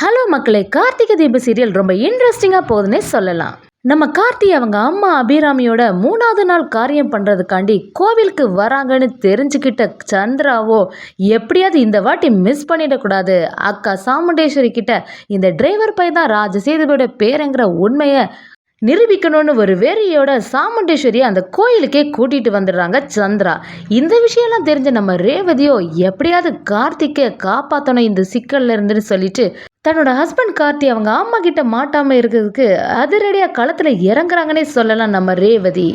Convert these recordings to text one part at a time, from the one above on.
Hello மக்களே கார்த்திகை தீப serial ரொம்ப இன்ட்ரெஸ்டிங்காக போகுதுன்னே சொல்லலாம். நம்ம கார்த்தி அவங்க அம்மா அபிராமியோட மூணாவது நாள் காரியம் பண்ணுறதுக்காண்டி கோவிலுக்கு வராங்கன்னு தெரிஞ்சுக்கிட்ட சந்திராவோ எப்படியாவது இந்த வாட்டி மிஸ் பண்ணிடக்கூடாது. அக்கா சாமுண்டேஸ்வரி கிட்ட இந்த டிரைவர் பை தான் ராஜசேதுவோட பேருங்கிற உண்மையை நிரூபிக்கணும்னு ஒரு வெறியோட சாமுண்டேஸ்வரியை அந்த கோயிலுக்கே கூட்டிகிட்டு வந்துடுறாங்க சந்திரா. இந்த விஷயம்லாம் தெரிஞ்ச நம்ம ரேவதியோ எப்படியாவது கார்த்திக்கை காப்பாற்றணும் இந்த சிக்கல்ல இருந்துன்னு சொல்லிட்டு தன்னோட ஹஸ்பண்ட் கார்த்தி அவங்க அம்மா கிட்ட மாட்டாம இருக்கிறதுக்கு அதிரடியாக களத்தில் இறங்குறாங்கன்னே சொல்லலாம் நம்ம ரேவதி.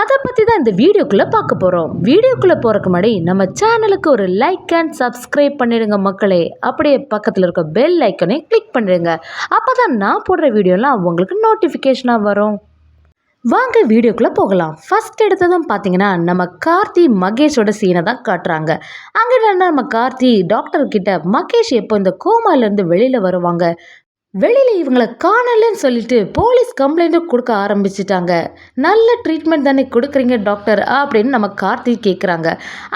அதை பற்றி தான் இந்த வீடியோக்குள்ளே பார்க்க போகிறோம் வீடியோக்குள்ளே போகிறக்கு முன்னாடி நம்ம சேனலுக்கு ஒரு லைக் அண்ட் சப்ஸ்கிரைப் பண்ணிடுங்க மக்களே. அப்படியே பக்கத்தில் இருக்க பெல் ஐக்கனை கிளிக் பண்ணிடுங்க. அப்போ தான் நான் போடுற வீடியோலாம் உங்களுக்கு நோட்டிஃபிகேஷனாக வரும். வாங்க வீடியோக்குள்ளே போகலாம். ஃபஸ்ட் எடுத்ததும் பார்த்தீங்கன்னா நம்ம கார்த்தி மகேஷோட சீனை தான் காட்டுறாங்க. அங்கே என்னென்னா நம்ம கார்த்தி டாக்டர்கிட்ட மகேஷ் எப்போ இந்த கோமாலேருந்து வெளியில் வருவாங்க? வெளியில் இவங்களை காணலன்னு சொல்லிட்டு போலீஸ் கம்ப்ளைண்ட்டும் கொடுக்க ஆரம்பிச்சிட்டாங்க. நல்ல ட்ரீட்மெண்ட் தானே கொடுக்குறீங்க டாக்டர் அப்படின்னு நம்ம கார்த்தி கேட்குறாங்க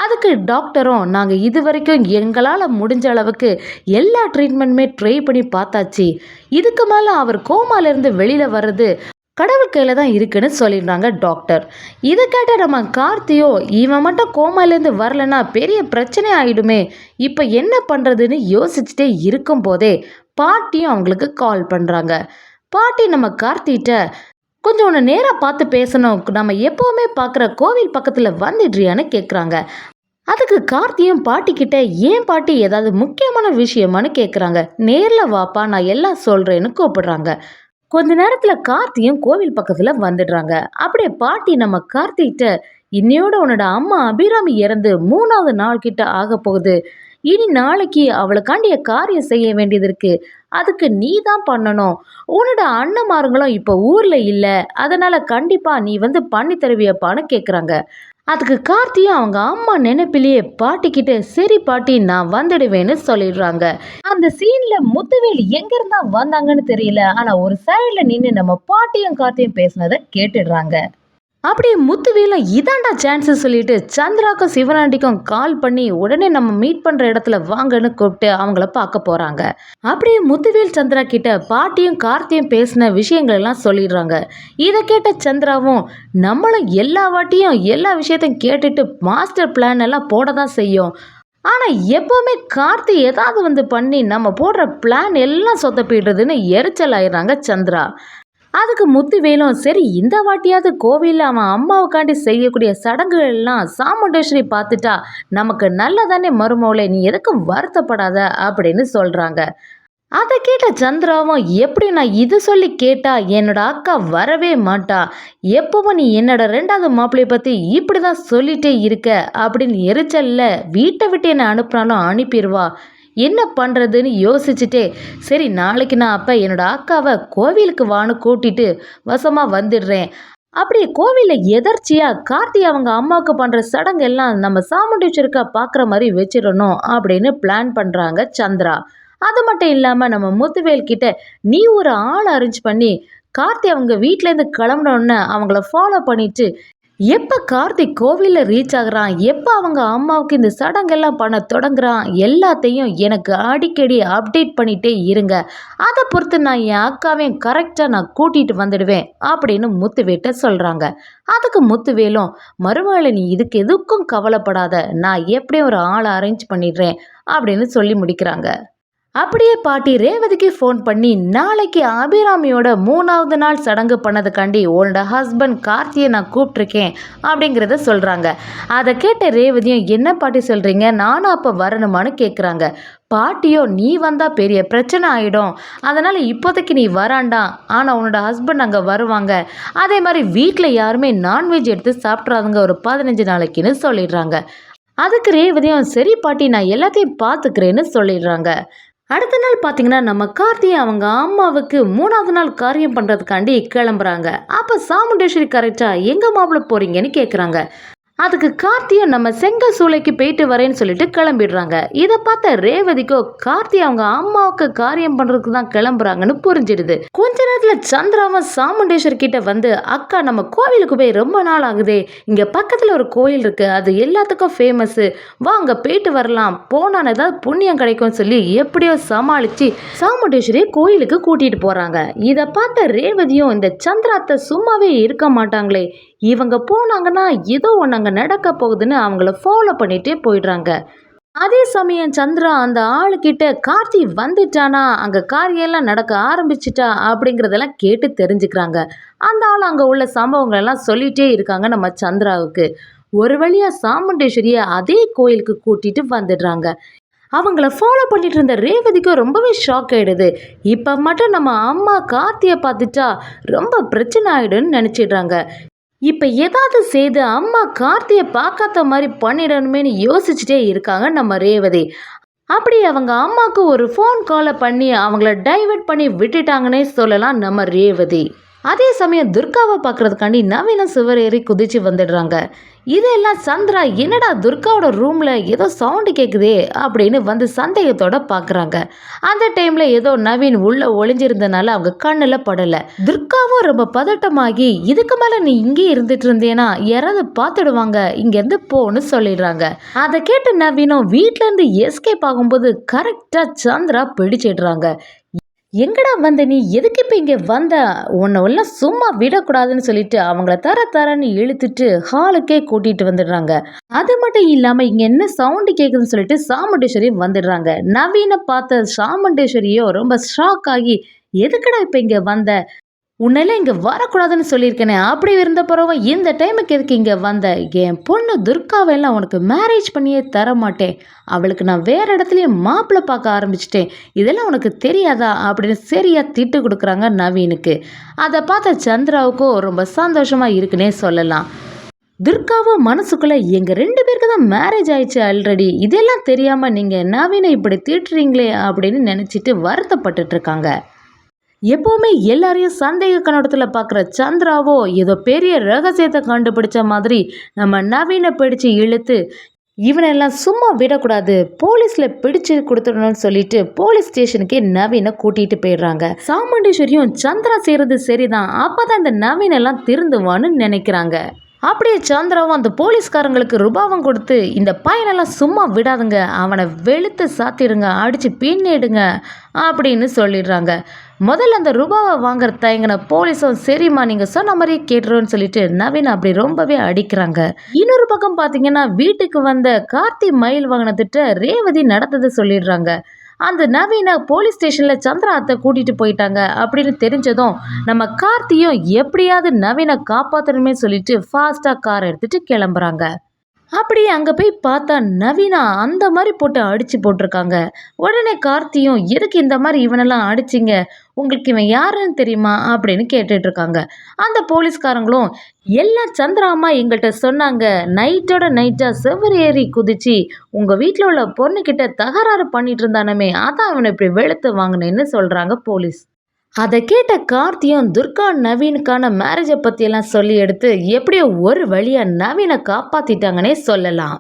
அதுக்கு டாக்டரும் நாங்கள் இது வரைக்கும் எங்களால் முடிஞ்ச அளவுக்கு எல்லா ட்ரீட்மெண்ட்டுமே ட்ரை பண்ணி பார்த்தாச்சு. இதுக்கு மேலே அவர் கோமாலேருந்து வெளியில் வர்றது கடவுள் கையில் தான் இருக்குன்னு சொல்லிடுறாங்க டாக்டர். இதை கேட்ட நம்ம கார்த்தியோ இவன் மட்டும் கோமாலேருந்து வரலன்னா பெரிய பிரச்சனை ஆகிடுமே இப்போ என்ன பண்ணுறதுன்னு யோசிச்சுட்டே இருக்கும் போதே பாட்டியும் அவங்களுக்கு கால் பண்ணுறாங்க பாட்டி நம்ம கார்த்திகிட்ட கொஞ்சம் ஒன்று நேராக பார்த்து பேசணும். நம்ம எப்போவுமே பார்க்குற கோவில் பக்கத்தில் வந்துடுறியான்னு கேட்குறாங்க அதுக்கு கார்த்தியும் பாட்டிக்கிட்ட ஏன் பாட்டி ஏதாவது முக்கியமான விஷயமான்னு கேட்குறாங்க நேரில் வாப்பா நான் எல்லாம் சொல்கிறேன்னு கூப்பிடுறாங்க. கொஞ்ச நேரத்தில் கார்த்தியும் கோவில் பக்கத்தில் வந்துடுறாங்க. அப்படியே பாட்டி நம்ம கார்த்திகிட்ட இன்னையோட உன்னோட அம்மா அபிராமி இறந்து மூணாவது நாள் கிட்ட ஆக போகுது. இனி நாளைக்கு அவளுக்காண்டிய காரியம் செய்ய வேண்டியது இருக்கு. அதுக்கு நீ தான் பண்ணணும். உன்னோட அண்ணமாருங்களும் இப்போ ஊரில் இல்லை. அதனால் கண்டிப்பாக நீ வந்து பண்ணி தருவியப்பான்னு கேட்குறாங்க அதுக்கு கார்த்தியும் அவங்க அம்மா நினைப்பிலேயே பாட்டிக்கிட்ட சரி பாட்டி நான் வந்துடுவேன்னு சொல்லிடுறாங்க. அந்த சீன்ல முத்துவேல் எங்க இருந்தா வந்தாங்கன்னு தெரியல. ஆனா ஒரு சைடுல நின்று நம்ம பாட்டியும் கார்த்தியும் பேசினதை கேட்டுடுறாங்க. அப்படியே முத்துவேலும் இதாண்டா சான்ஸு சொல்லிட்டு சந்திராக்கும் சிவனாண்டிக்கும் கால் பண்ணி உடனே நம்ம மீட் பண்ற இடத்துல வாங்கன்னு கூப்பிட்டு அவங்கள பார்க்க போறாங்க. அப்படியே முத்துவேல் சந்திரா கிட்ட பாட்டியும் கார்த்தியும் பேசின விஷயங்கள் எல்லாம் சொல்லிடுறாங்க. இதை கேட்ட சந்திராவும் நம்மளும் எல்லா வாட்டியும் எல்லா விஷயத்தையும் கேட்டுட்டு மாஸ்டர் பிளான் எல்லாம் போட தான் செய்யும். ஆனால் எப்போவுமே கார்த்தி ஏதாவது வந்து பண்ணி நம்ம போடுற பிளான் எல்லாம் சொத்தப்பிடுறதுன்னு எரிச்சல் ஆயிடுறாங்க சந்திரா. அதுக்கு முத்துவேலும் சரி இந்த வாட்டியாவது கோவிலில் அவன் அம்மாவுக்காண்டி செய்யக்கூடிய சடங்குகள் எல்லாம் சாமுண்டேஸ்வரி பார்த்துட்டா நமக்கு நல்லதானே மருமவளே நீ எதுக்கும் வருத்தப்படாத அப்படின்னு சொல்கிறாங்க அதை கேட்ட சந்திராவும் எப்படி நான் இது சொல்லி கேட்டா என்னோட அக்கா வரவே மாட்டா. எப்பவும் நீ என்னோட ரெண்டாவது மாப்பிள்ளைய பற்றி இப்படி தான் சொல்லிட்டே இருக்க அப்படின்னு எரிச்சல்ல வீட்டை விட்டு என்னை அனுப்புனாலும் அனுப்பிடுவா. என்ன பண்ணுறதுன்னு யோசிச்சுட்டே சரி நாளைக்கு நான் அப்போ என்னோட அக்காவை கோவிலுக்கு வான்னு கூட்டிட்டு வசமாக வந்துடுறேன். அப்படியே கோவிலில் எதர்ச்சியாக கார்த்தி அவங்க அம்மாவுக்கு பண்ணுற சடங்கு எல்லாம் நம்ம சாமுண்டீஸ்வருக்கா பார்க்குற மாதிரி வச்சிடணும் அப்படின்னு பிளான் பண்ணுறாங்க சந்திரா. அது மட்டும் இல்லாமல் நம்ம முத்துவேல் கிட்ட நீ ஒரு ஆள் அரேஞ்ச் பண்ணி கார்த்தி அவங்க வீட்டிலேருந்து கிளம்பினோடனே அவங்கள ஃபாலோ பண்ணிட்டு எப்போ கார்த்திக் கோவிலில் ரீச் ஆகுறான்? எப்போ அவங்க அம்மாவுக்கு இந்த சடங்கெல்லாம் பண்ண தொடங்குறான்? எல்லாத்தையும் எனக்கு அடிக்கடி அப்டேட் பண்ணிகிட்டே இருங்க. அதை பொறுத்து நான் என் அக்காவையும் கரெக்டாக நான் கூட்டிகிட்டு வந்துடுவேன் அப்படின்னு முத்துவேட்ட சொல்கிறாங்க அதுக்கு முத்துவேலும் மறுமலை நீ இதுக்கு எதுக்கும் கவலைப்படாத. நான் எப்படியும் ஒரு ஆளை அரேஞ்ச் பண்ணிடுறேன் அப்படின்னு சொல்லி முடிக்கிறாங்க. அப்படியே பாட்டி ரேவதிக்கு ஃபோன் பண்ணி நாளைக்கு அபிராமியோட மூணாவது நாள் சடங்கு பண்ணதுக்காண்டி உன்னோட ஹஸ்பண்ட் கார்த்தியை நான் கூப்பிட்ருக்கேன் அப்படிங்கிறத சொல்கிறாங்க அதை கேட்ட ரேவதியும் என்ன பாட்டி சொல்கிறீங்க நானும் அப்போ வரணுமான்னு கேட்குறாங்க பாட்டியோ நீ வந்தால் பெரிய பிரச்சனை ஆகிடும் அதனால் இப்போதைக்கு நீ வராண்டாம் ஆனால் உன்னோட ஹஸ்பண்ட் அங்கே வருவாங்க. அதே மாதிரி வீட்டில் யாருமே நான்வெஜ் எடுத்து சாப்பிட்றாதுங்க ஒரு பதினஞ்சு நாளைக்குன்னு சொல்லிடுறாங்க. அதுக்கு ரேவதியும் சரி பாட்டி நான் எல்லாத்தையும் பார்த்துக்கிறேன்னு சொல்லிடுறாங்க. அடுத்த நாள் பார்த்தீங்கன்னா நம்ம கார்த்தி அவங்க அம்மாவுக்கு மூணாவது நாள் காரியம் பண்ணுறதுக்காண்டி கிளம்புறாங்க. அப்போ சாமுண்டேஸ்வரி கரெக்டாக எங்கள் மாப்பிள்ள போகிறீங்கன்னு கேட்குறாங்க அதுக்கு கார்த்தியும் நம்ம செங்கல் சூளைக்கு போயிட்டு வரேன்னு சொல்லிட்டு கிளம்பிடுறாங்க. இதை பார்த்த ரேவதிக்கோ கார்த்தி அவங்க அம்மாவுக்கு காரியம் பண்றதுக்கு தான் கிளம்புறாங்கன்னு புரிஞ்சிடுது. கொஞ்ச நேரத்துல சந்திராவும் சாமுண்டேஸ்வர் கிட்ட வந்து அக்கா நம்ம கோவிலுக்கு போய் ரொம்ப நாள் ஆகுதே. இங்க பக்கத்துல ஒரு கோயில் இருக்கு. அது எல்லாத்துக்கும் ஃபேமஸ் வா அங்க போயிட்டு வரலாம். போனா ஏதாவது புண்ணியம் கிடைக்கும்னு சொல்லி எப்படியோ சமாளிச்சு சாமுண்டேஸ்வரி கோயிலுக்கு கூட்டிட்டு போறாங்க. இதை பார்த்த ரேவதியும் இந்த சந்திராத்தை சும்மாவே இருக்க மாட்டாங்களே. இவங்க போனாங்கன்னா ஏதோ ஒன்னாங்க அங்கே நடக்க போகுதுன்னு அவங்கள ஃபாலோ பண்ணிகிட்டே போயிடுறாங்க. அதே சமயம் சந்திரா அந்த ஆளுக்கிட்ட கார்த்தி வந்துட்டானா? அங்கே காரியெல்லாம் நடக்க ஆரம்பிச்சிட்டா? அப்படிங்கிறதெல்லாம் கேட்டு தெரிஞ்சுக்கிறாங்க. அந்த ஆள் அங்கே உள்ள சம்பவங்களெல்லாம் சொல்லிகிட்டே இருக்காங்க நம்ம சந்திராவுக்கு. ஒரு வழியாக சாமுண்டேஸ்வரியை அதே கோயிலுக்கு கூட்டிகிட்டு வந்துடுறாங்க. அவங்கள ஃபாலோ பண்ணிட்டு இருந்த ரேவதிக்கு ரொம்பவே ஷாக் ஆகிடுது இப்போ மட்டும் நம்ம அம்மா கார்த்தியை பார்த்துட்டா ரொம்ப பிரச்சனை ஆகிடும்னு நினச்சிடுறாங்க. இப்போ ஏதாவது செய்து அம்மா கார்த்தியை பார்க்காத மாதிரி பண்ணிடணுமேனு யோசிச்சுட்டே இருக்காங்க நம்ம ரேவதி. அப்படி அவங்க அம்மாவுக்கு ஒரு ஃபோன் காலை பண்ணி அவங்கள டைவர்ட் பண்ணி விட்டுட்டாங்கன்னே சொல்லலாம் நம்ம ரேவதி. அதே சமயம் துர்காவை பார்க்கறதுக்காண்டி நவீன சுவர் ஏறி குதிச்சு வந்துடுறாங்க. இதெல்லாம் சந்திரா என்னடா துர்காவோட ரூமில் ஏதோ சவுண்டு கேட்குதே அப்படின்னு வந்து சந்தேகத்தோட பார்க்குறாங்க. அந்த டைமில் ஏதோ நவீன் உள்ளே ஒளிஞ்சிருந்தனால அவங்க கண்ணில் படலை. துர்காவும் ரொம்ப பதட்டமாகி இதுக்கு மேலே நீ இங்கே இருந்துட்டு இருந்தேனா யாராவது பார்த்துடுவாங்க இங்கேருந்து போன்னு சொல்லிடுறாங்க. அதை கேட்டு நவீனும் வீட்டிலேருந்து எஸ்கேப் ஆகும்போது கரெக்டாக சந்திரா பிடிச்சிடுறாங்க. எங்கடா வந்த நீ? எதுக்கு இப்போ இங்கே வந்த? உன்னை எல்லாம் சும்மா விடக்கூடாதுன்னு சொல்லிட்டு அவங்கள தர தரன்னு இழுத்துட்டு ஹாலுக்கே கூட்டிகிட்டு வந்துடுறாங்க. அது மட்டும் இல்லாமல் இங்கே என்ன சவுண்டு கேட்குதுன்னு சொல்லிட்டு சாமுண்டேஸ்வரியும் வந்துடுறாங்க. நவீன பார்த்த சாமுண்டேஸ்வரியோ ரொம்ப ஷாக் ஆகி எதுக்கடா இப்போ இங்கே வந்த? உன்னெல்லாம் இங்கே வரக்கூடாதுன்னு சொல்லியிருக்கேனே. அப்படி இருந்த பிறவும் இந்த டைமுக்கு எதுக்கு இங்கே வந்த? என் பொண்ணு துர்காவெல்லாம் உனக்கு மேரேஜ் பண்ணியே தர மாட்டேன் அவளுக்கு நான் வேறு இடத்துலையும் மாப்பிள்ளை பார்க்க ஆரம்பிச்சிட்டேன். இதெல்லாம் உனக்கு தெரியாதா? அப்படின்னு சரியாக திட்டு கொடுக்குறாங்க நவீனுக்கு. அதை பார்த்த சந்திராவுக்கும் ரொம்ப சந்தோஷமாக இருக்குன்னே சொல்லலாம். துர்காவும் மனசுக்குள்ளே எங்கள் ரெண்டு பேருக்கு தான் மேரேஜ் ஆயிடுச்சு ஆல்ரெடி இதெல்லாம் தெரியாமல் நீங்கள் நவீனை இப்படி திட்டுறீங்களே? அப்படின்னு நினச்சிட்டு வருத்தப்பட்டுட்ருக்காங்க இருக்காங்க. எப்போவுமே எல்லாரையும் சந்தேக கண்ணோட்டத்தில் பார்க்குற சந்திராவோ ஏதோ பெரிய ரகசியத்தை கண்டுபிடிச்ச மாதிரி நம்ம நவீனை பிடிச்சு இழுத்து இவனெல்லாம் சும்மா விடக்கூடாது போலீஸில் பிடிச்சு கொடுத்துடணும்னு சொல்லிட்டு போலீஸ் ஸ்டேஷனுக்கே நவீனை கூட்டிகிட்டு போயிடுறாங்க. சாமுண்டீஸ்வரியும் சந்திரா செய்கிறது சரிதான். அப்போ தான் இந்த நவீனெல்லாம் திருந்துவான்னு நினைக்கிறாங்க. அப்படியே சந்திராவும் அந்த போலீஸ்காரங்களுக்கு ரூபாவும் கொடுத்து இந்த பையனெல்லாம் சும்மா விடாதுங்க. அவனை வெளுத்து சாத்திடுங்க. அடித்து பின்னிடுங்க. அப்படின்னு சொல்லிடுறாங்க. முதல்ல அந்த ரூபாவை வாங்குற தயங்கின போலீஸும் சரிம்மா நீங்கள் சொன்ன மாதிரியே கேட்டுருன்னு சொல்லிட்டு நவீன் அப்படி ரொம்பவே அடிக்கிறாங்க. இன்னொரு பக்கம் பார்த்தீங்கன்னா வீட்டுக்கு வந்த கார்த்தி மயில் வாங்கினத்திட்ட ரேவதி நடந்தது சொல்லிடுறாங்க. அந்த நவீன போலீஸ் ஸ்டேஷனில் சந்திரா அத்தை கூட்டிகிட்டு போயிட்டாங்க அப்படின்னு தெரிஞ்சதும் நம்ம கார்த்தியும் எப்படியாவது நவீனை காப்பாற்றணுமே சொல்லிட்டு ஃபாஸ்ட்டாக கார் எடுத்துகிட்டு கிளம்புறாங்க. அப்படி அங்கே போய் பார்த்தா நவீனா அந்த மாதிரி போட்டு அடித்து போட்டிருக்காங்க. உடனே கார்த்தியும் எதுக்கு இந்த மாதிரி இவனெல்லாம் அடிச்சிங்க? உங்களுக்கு இவன் யாருன்னு தெரியுமா அப்படின்னு கேட்டுட்ருக்காங்க. அந்த போலீஸ்காரங்களும் எல்லாம் சந்திராமா எங்கள்கிட்ட சொன்னாங்க நைட்டோட நைட்டாக செவ்வறு ஏறி குதிச்சு உங்கள் வீட்டில் உள்ள பொண்ணுக்கிட்ட தகராறு பண்ணிட்டு இருந்தானமே அதான் அவனை இப்படி வெளுத்து வாங்கினேன்னு சொல்கிறாங்க போலீஸ். அதை கேட்ட கார்த்தியும் துர்கா நவீனுக்கான மேரேஜை பற்றியெல்லாம் சொல்லி எடுத்து எப்படியோ ஒரு வழியாக நவீனை காப்பாற்றிட்டாங்கன்னே சொல்லலாம்.